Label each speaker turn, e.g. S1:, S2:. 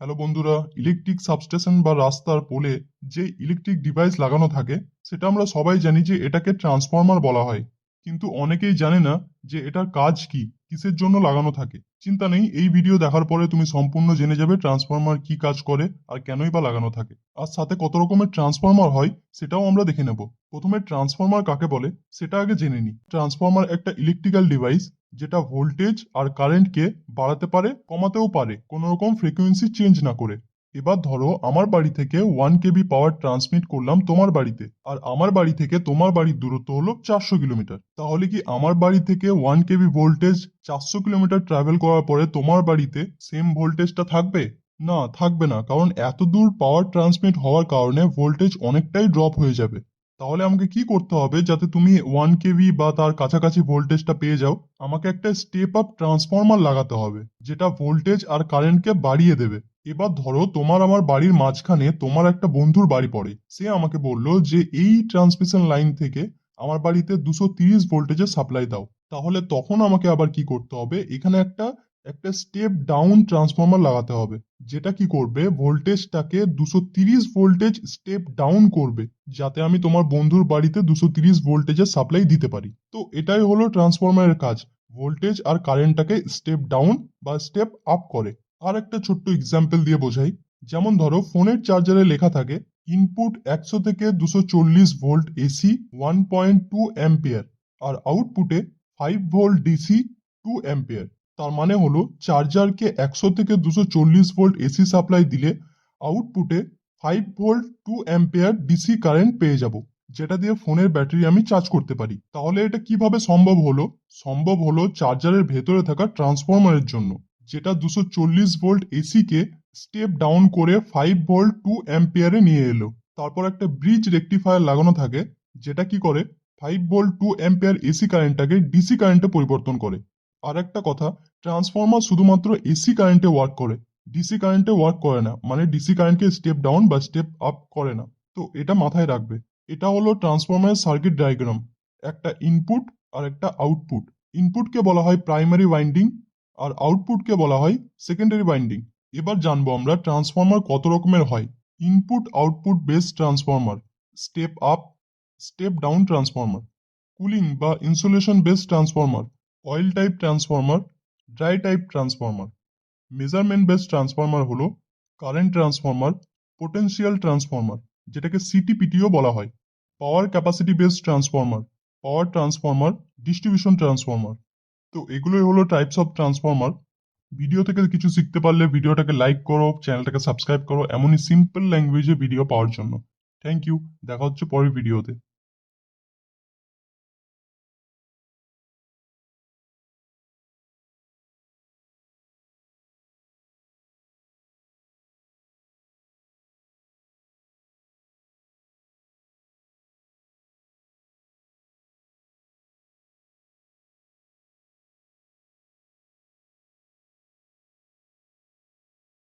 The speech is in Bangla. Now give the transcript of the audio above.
S1: হ্যালো বন্ধুরা ইলেকট্রিক সাবস্টেশন বা রাস্তার পোলে যে ইলেকট্রিক ডিভাইস লাগানো থাকে, সেটা আমরা সবাই জানি যে এটাকে ট্রান্সফরমার বলা হয়। কিন্তু অনেকেই জানে না যে এটার কাজ কি, কিসের জন্য লাগানো থাকে। চিন্তা নেই, এই ভিডিও দেখার পরে তুমি সম্পূর্ণ জেনে যাবে ট্রান্সফরমার কি কাজ করে আর কেনই বা লাগানো থাকে। আর সাথে কত রকমের ট্রান্সফরমার হয়, সেটাও আমরা দেখে নেব। প্রথমে ট্রান্সফর্মার কাকে বলে, সেটা আগে জেনে নিই। ট্রান্সফর্মার একটা ইলেকট্রিক্যাল ডিভাইস যেটা ভোল্টেজ আর কারেন্টকে বাড়াতে পারে, কমাতেও পারে, কোনো রকম ফ্রিকোয়েন্সি চেঞ্জ না করে। এবার ধরো আমার বাড়ি থেকে ওয়ান কেবি পাওয়ার ট্রান্সমিট করলাম তোমার বাড়িতে, আর আমার বাড়ি থেকে তোমার বাড়ির দূরত্ব হলো চারশো কিলোমিটার। তাহলে কি আমার বাড়ি থেকে ওয়ান কেবি ভোল্টেজ চারশো কিলোমিটার ট্রাভেল করার পরে তোমার বাড়িতে সেম ভোল্টেজটা থাকবে? না থাকবে না, কারণ এত দূর পাওয়ার ট্রান্সমিট হওয়ার কারণে ভোল্টেজ অনেকটাই ড্রপ হয়ে যাবে। তাহলে আমাকে কি করতে হবে যাতে তুমি ওয়ান কেভি বা তার কাছাকাছি ভোল্টেজটা পেয়ে যাও? আমাকে একটা স্টেপ আপ ট্রান্সফরমার লাগাতে হবে, যেটা ভোল্টেজ আর কারেন্টকে বাড়িয়ে দেবে। এবার ধরো তোমার আমার বাড়ির মাঝখানে তোমার একটা বন্ধুর বাড়ি পড়ে। সে আমাকে বলল যে, এই ট্রান্সমিশন লাইন থেকে আমার বাড়িতে দুশো তিরিশ ভোল্টেজের সাপ্লাই দাও। তাহলে তখন আমাকে আবার কি করতে হবে? এখানে একটা একটা স্টেপ ডাউন ট্রান্সফরমার লাগাতে হবে। যেটা কি করবে? ভোল্টেজটাকে দুশো তিরিশ ভোল্টেজ স্টেপ ডাউন করবে, যাতে আমি তোমার বন্ধুর বাড়িতে দুশো তিরিশ ভোল্টেজের সাপ্লাই দিতে পারি। তো এটাই হলো ট্রান্সফরমারের কাজ। ভোল্টেজ আর কারেন্টটাকে স্টেপ ডাউন বা স্টেপ আপ করে। আর একটা ছোট্ট এক্সাম্পল দিয়ে বোঝাই। যেমন ধরো, ফোনের চার্জারে লেখা থাকে ইনপুট একশো থেকে দুশো চল্লিশ volt AC one point two ampere আর আউটপুটে five volt DC two ampere তার মানে হলো চার্জারকে একশো থেকে দুশো চল্লিশ ভোল্ট এসি সাপ্লাই দিলে আউটপুটে five volt two ampere DC current পেয়ে যাব, যেটা দিয়ে ফোনের ব্যাটারি আমি চার্জ করতে পারি। তাহলে এটা কীভাবে সম্ভব হলো? সম্ভব হলো চার্জারের ভেতরে থাকা ট্রান্সফরমারের জন্য, যেটা দুশো চল্লিশ ভোল্ট এসিকে স্টেপ ডাউন করে ফাইভ ভোল্ট টু অ্যাম্পিয়ারে নিয়ে এলো। তারপর একটা ব্রিজ রেকটিফায়ার লাগানো থাকে, যেটা কি করে? Five volt two ampere AC কারেন্টটাকে DC কারেন্টে পরিবর্তন করে। আর একটা কথা ট্রান্সফর্মার শুধুমাত্র এসি কারেন্টে ওয়ার্ক করে ডিসি কারেন্টে ওয়ার্ক করে না মানে ডিসি কারেন্টকে স্টেপ ডাউন বা স্টেপ আপ করে না। তো এটা মাথায় রাখবে। এটা হলো ট্রান্সফরমারের সার্কিট ডায়াগ্রাম একটা ইনপুট আর একটা আউটপুট ইনপুটকে বলা হয় প্রাইমারি ওয়াইন্ডিং আর আউটপুটকে বলা হয় সেকেন্ডারি ওয়াইন্ডিং এবার জানব আমরা ট্রান্সফর্মার কত রকমের হয়। Input output base transformer step up step down transformer cooling বা insulation base transformer oil type transformer dry type transformer measurement base transformer হলো কারেন্ট ট্রান্সফরমার পোটেনশিয়াল ট্রান্সফরমার যেটাকে সিটিপিটিও বলা হয়। Power capacity base transformer power transformer distribution transformer তো এগুলোই হলো টাইপস অফ ট্রান্সফরমার ভিডিও থেকে কিছু শিখতে পারলে ভিডিওটাকে লাইক করো চ্যানেলটাকে সাবস্ক্রাইব করো, এমনই সিম্পল ল্যাঙ্গুয়েজে ভিডিও পাওয়ার জন্য। থ্যাংক ইউ দেখা হচ্ছে পরের ভিডিওতে